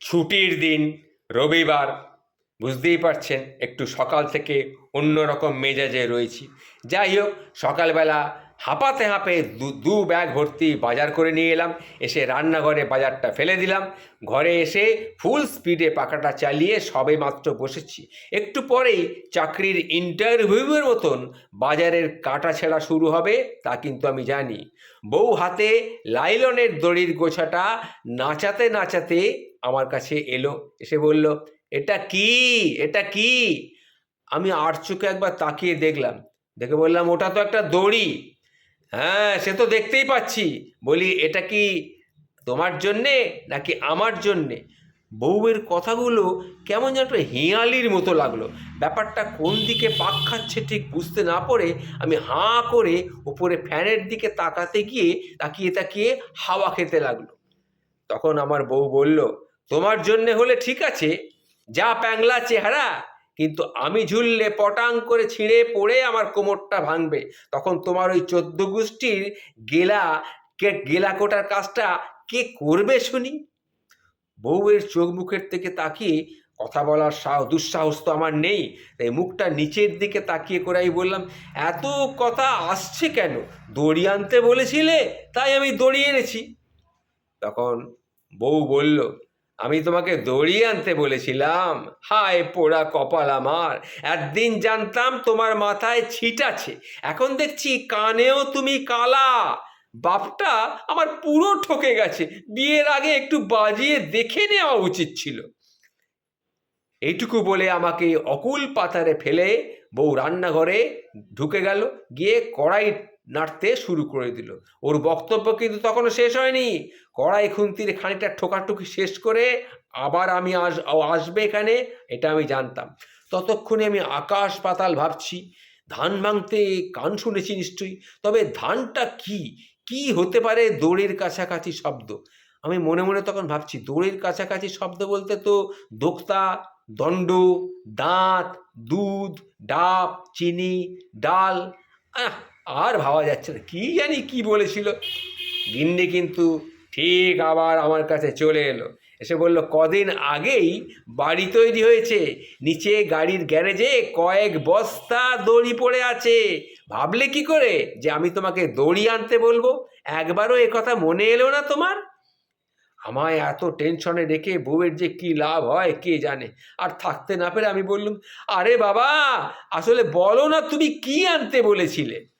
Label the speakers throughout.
Speaker 1: ছুটির দিন, রবিবার, বুঝতেই পারছেন, একটু সকাল থেকে অন্যরকম মেজাজে রয়েছি। যাই হোক, সকালবেলা হাঁপাতে হাঁপে দু দু ব্যাগ ভর্তি বাজার করে নিয়ে এলাম, এসে রান্নাঘরে বাজারটা ফেলে দিলাম। ঘরে এসে ফুল স্পিডে পাখাটা চালিয়ে সবে মাত্র বসেছি। একটু পরেই চাকরির ইন্টারভিউয়ের মতন বাজারের কাটা ছেঁড়া শুরু হবে, তা কিন্তু আমি জানি। বউ হাতে লাইলনের দড়ির গোছাটা নাচাতে নাচাতে আমার কাছে এলো, এসে বলল, এটা কি? এটা কি? আমি আর চোখে একবার তাকিয়ে দেখলাম। দেখে বললাম, ওটা তো একটা দড়ি। হ্যাঁ সে তো দেখতেই পাচ্ছি। বলি, এটা কি তোমার জন্যে নাকি আমার জন্যে? বউয়ের কথাগুলো কেমন যেন একটা হিয়ালির মতো লাগল। ব্যাপারটা কোন দিকে পাক খাচ্ছে ঠিক বুঝতে না পড়ে আমি হাঁ করে উপরে ফ্যানের দিকে তাকাতে গিয়ে তাকিয়ে তাকিয়ে হাওয়া খেতে লাগল। তখন আমার বউ বলল তোমার জন্যে হলে ঠিক আছে, যা প্যাংলা চেহারা, কিন্তু আমি ঝুললে পটাং করে ছিঁড়ে পড়ে আমার কোমরটা ভাঙবে। তখন তোমার ওই চোদ্দ গোষ্ঠীর গেলা, কে গেলা কোটার কাজটা কে করবে শুনি? বউয়ের চোখ মুখের থেকে তাকিয়ে কথা বলার সাহ, দুঃসাহস তো আমার নেই, তাই মুখটা নিচের দিকে তাকিয়ে করে আমি বললাম, এত কথা আসছে কেন? দড়ি আনতে বলেছিলে, তাই আমি দড়ি এনেছি। তখন বউ বলল আমি তোমাকে দড়ি আনতে বলেছিলাম। হায় পোড়া কপাল আমার। একদিন জানতাম তোমার মাথায় ছিট আছে। এখন দেখছি কানেও তুমি কালা। বাপটা আমার পুরো ঠকে গেছে। বিয়ের আগে একটু বাজিয়ে দেখে নেওয়া উচিত ছিল। এইটুকু বলে আমাকে অকুল পাতারে ফেলে বউ রান্নাঘরে ঢুকে গেল। গিয়ে কড়াই নাড়তে শুরু করে দিল। ওর বক্তব্য কিন্তু তখনও শেষ হয়নি। কড়াই খুন্তির খানিকটা ঠোকাঠুকি শেষ করে আবার আমি আস আসবে এখানে এটা আমি জানতাম। ততক্ষণে আমি আকাশ পাতাল ভাবছি ধান ভাঙতে কান শুনেছি নিশ্চয়ই তবে ধানটা কি? কি হতে পারে দড়ির কাছাকাছি শব্দ? আমি মনে মনে তখন ভাবছি দড়ির কাছাকাছি শব্দ বলতে তো দোক্তা দণ্ড দাঁত দুধ ডাব চিনি ডাল আহ, আর ভাবা যাচ্ছে না। কী জানি কি বলেছিল। গিন্নি কিন্তু ঠিক আবার আমার কাছে চলে এলো। এসে বলল, কদিন আগেই বাড়ি তৈরি হয়েছে। নিচে গাড়ির গ্যারেজে কয়েক বস্তা দড়ি পড়ে আছে। ভাবলে কি করে যে আমি তোমাকে দড়ি আনতে বলব? একবারও এ কথা মনে এলো না তোমার? আমায় এত টেনশনে রেখে বউয়ের যে কি লাভ হয়, কে জানে। আর থাকতে না পেরে আমি বললুম, আরে বাবা, আসলে বলো না তুমি কি আনতে বলেছিলে?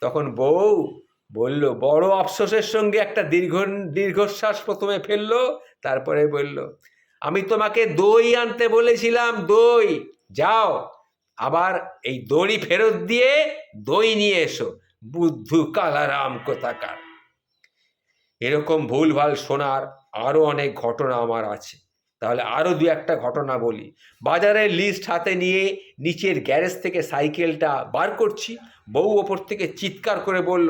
Speaker 1: তখন বউ বলল, বড় আফসোসের সঙ্গে একটা দীর্ঘ, দীর্ঘশ্বাস প্রথমে ফেলল, তারপরে বলল, আমি তোমাকে দই আনতে বলেছিলাম, দই, যাও, আবার এই দড়ি ফেরত দিয়ে দই নিয়ে এসো, বুদ্ধু কালারাম কোথাকার। এরকম ভুলভাল শোনার আরও অনেক ঘটনা আমার আছে। তাহলে আরও দু একটা ঘটনা বলি। বাজারের লিস্ট হাতে নিয়ে নিচের গ্যারেজ থেকে সাইকেলটা বার করছি। বউ ওপর থেকে চিৎকার করে বলল,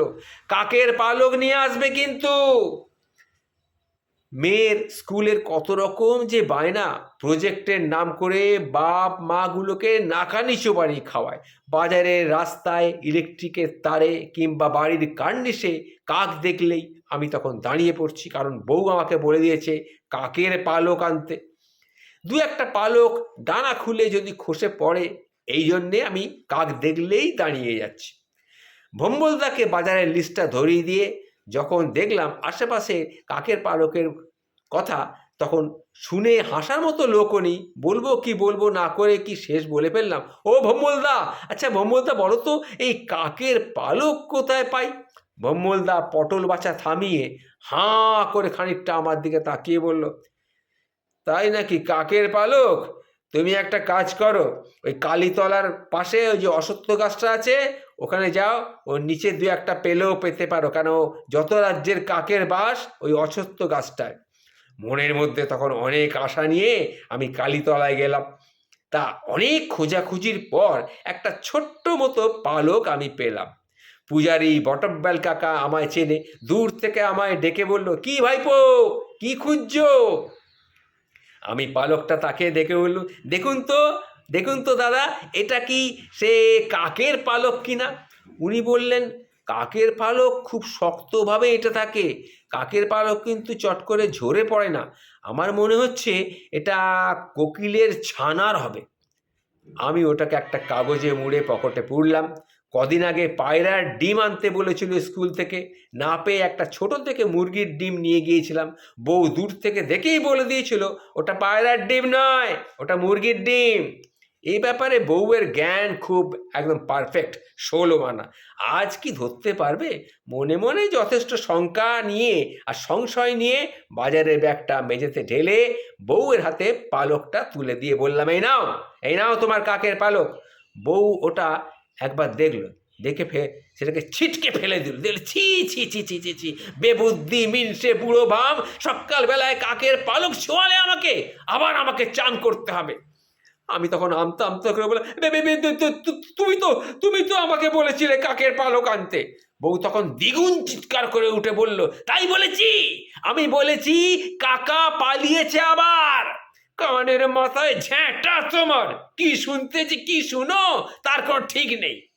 Speaker 1: কাকের পালক নিয়ে আসবে কিন্তু? মেয়ের স্কুলের কত রকম যে বায়না, প্রজেক্টের নাম করে বাপ মাগুলোকে নাকানিচো বাড়ি খাওয়ায়। বাজারের রাস্তায় ইলেকট্রিকের তারে কিংবা বাড়ির কার্নিশে কাক দেখলেই আমি তখন দাঁড়িয়ে পড়ছি, কারণ বউ আমাকে বলে দিয়েছে, কাকের পালক আনতে। দু একটা পালক ডানা খুলে যদি খসে পড়ে এই জন্যে আমি কাক দেখলেই দাঁড়িয়ে যাচ্ছি। ভম্বলদাকে বাজারের লিস্টটা ধরিয়ে দিয়ে যখন দেখলাম আশেপাশে কাকের পালকের কথা, তখন শুনে হাসার মতো লোকও নেই। বলব কি বলব না করে কি শেষ বলে ফেললাম। ও ভম্বলদা! আচ্ছা ভম্বলদা বলো তো, এই কাকের পালক কোথায় পাই? ভম্বলদা পটল বাছা থামিয়ে হাঁ করে খানিকটা আমার দিকে তাকিয়ে বলল, তাই নাকি কাকের পালক? তুমি একটা কাজ করো, ওই কালীতলার পাশে ওই যে অসত্য গাছটা আছে, ওখানে যাও, ওর নিচে দু একটা পেলেও পেতে পারো, কেন যত রাজ্যের কাকের বাস, ওই অসত্য গাছটায়। মনের মধ্যে তখন অনেক আশা নিয়ে আমি কালীতলায় গেলাম। তা অনেক খোঁজাখুঁজির পর একটা ছোট্ট মতো পালক আমি পেলাম। পূজারি বটব্যাল কাকা আমায় চেনে, দূর থেকে আমায় ডেকে বলল, কি ভাইপো? কি খুঁজছো? আমি পালকটা তাকে দেখে বলল, দেখুন তো দেখুন তো দাদা, এটা কি সে কাকের পালক কিনা? উনি বললেন, কাকের পালক খুব শক্তভাবে এটা থাকে, কাকের পালক কিন্তু চট করে ঝরে পড়ে না। আমার মনে হচ্ছে এটা কোকিলের ছানার হবে। আমি ওটাকে একটা কাগজে মুড়ে পকেটে পুরলাম কদিন আগে পায়রার ডিম আনতে বলেছিল স্কুল থেকে। না পেয়ে একটা ছোট থেকে মুরগির ডিম নিয়ে গিয়েছিলাম। বউ দূর থেকে দেখেই বলে দিয়েছিল, ওটা পায়রার ডিম নয়, ওটা মুরগির ডিম। এই ব্যাপারে বউয়ের জ্ঞান খুব একদম পারফেক্ট, ষোলো মানা। আজ কি ধরতে পারবে? মনে মনে যথেষ্ট শঙ্কা নিয়ে আর সংশয় নিয়ে বাজারের ব্যাগটা মেঝেতে ঢেলে বউয়ের হাতে পালকটা তুলে দিয়ে বললাম, এই নাও এই নাও তোমার কাকের পালক। বউ ওটা একবার দেখল দেখে ফে সেটাকে ছিটকে ফেলে দিল। দিল ছি ছি ছি ছি ছি ছি। বেবুদ্ধি মিনসে বুড়ো ভাম সকালবেলায় কাকের পালক ছোঁয়ালে আমাকে আবার আমাকে চান করতে হবে। আমি তখন আমতা আমতা করে বলে "বে, বে, বে, তু- তু- তু- তুমি তো তুমি তো আমাকে বলেছিলে কাকের পালক আনতে। বউ তখন দ্বিগুণ চিৎকার করে উঠে বলল তাই বলেছি আমি বলেছি কাকা পালিয়েছে আবার। কানের মাথায় ঝ্যাঁটা তোমার। কি শুনতে যে কি শুনো, তার কোনো ঠিক নেই।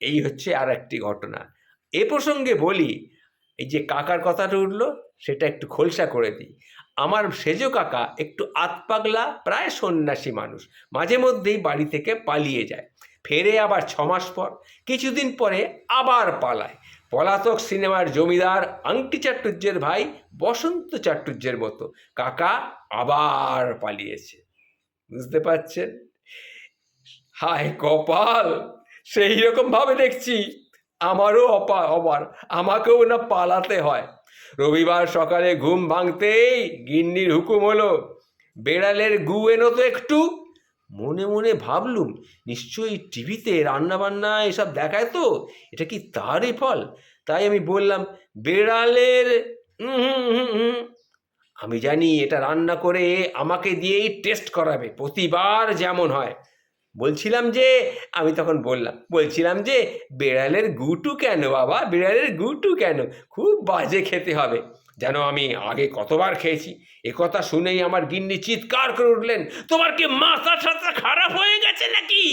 Speaker 1: এই হচ্ছে আর একটি ঘটনা। এ প্রসঙ্গে বলি, এই যে কাকার কথাটা উঠল, সেটা একটু খোলসা করে দিই। আমার সেজ কাকা একটু আতপাগলা, প্রায় সন্ন্যাসী মানুষ। মাঝে মধ্যেই বাড়ি থেকে পালিয়ে যায়। ফেরে আবার ছমাস পর, কিছুদিন পরে আবার পালায়। পলাতক সিনেমার জমিদার আংটি চাটুর্যের ভাই বসন্ত চাটুর্যের মতো। কাকা আবার পালিয়েছে। বুঝতে পারছেন? হায় কপাল! সেই রকম ভাবে দেখছি। আমারও অপা অবার আমাকেও না পালাতে হয়। রবিবার সকালে ঘুম ভাঙতেই গিন্নির হুকুম হলো, বেড়ালের গু এনো তো একটু। মনে মনে ভাবলুম, নিশ্চয়ই টিভিতে রান্নাবান্না এসব দেখায় তো, এটা কি তারই ফল? তাই আমি বললাম, বেড়ালের আমি জানি এটা রান্না করে আমাকে দিয়েই টেস্ট করাবে, প্রতিবার যেমন হয়। বলছিলাম যে, আমি তখন বললাম, বলছিলাম যে, বেড়ালের গুটু কেন বাবা? বেড়ালের গুটু কেন? খুব বাজে খেতে হবে। যেন আমি আগে কতবার খেয়েছি একথা শুনেই আমার গিন্নি চিৎকার করে উঠলেন, তোমার কি মাথা টাথা খারাপ হয়ে গেছে নাকি?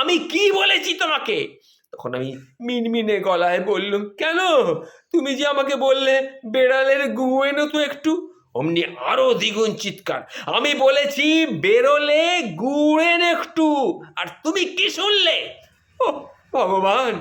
Speaker 1: আমি কি বলেছি তোমাকে? তখন আমি মিনমিনে গলায় বললুম, কেন? তুমি যে আমাকে বললে বেড়ালের গু তো একটু? অমনি আরও দ্বিগুণ চিৎকার, আমি বলেছি বেরোলে গুড়েন একটু, আর তুমি কি শুনলে? ও ভগবান!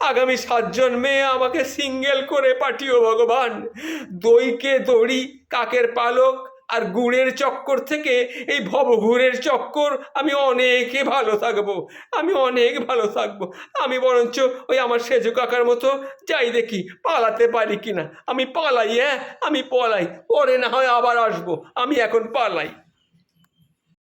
Speaker 1: আগামী সাতজন মেয়ে আমাকে সিঙ্গেল করে পাঠিও ভগবান। দইকে দড়ি, কাকের পালক আর গুড়ের চক্কর থেকে এই ভবঘুরের চক্কর আমি অনেকে ভালো থাকব, আমি অনেক ভালো থাকব। আমি বরঞ্চ ওই আমার সেজু কাকার মতো যাই দেখি, পালাতে পারি কিনা। আমি পালাই হ্যাঁ আমি পলাই, পরে না হয় আবার আসব। আমি এখন পালাই।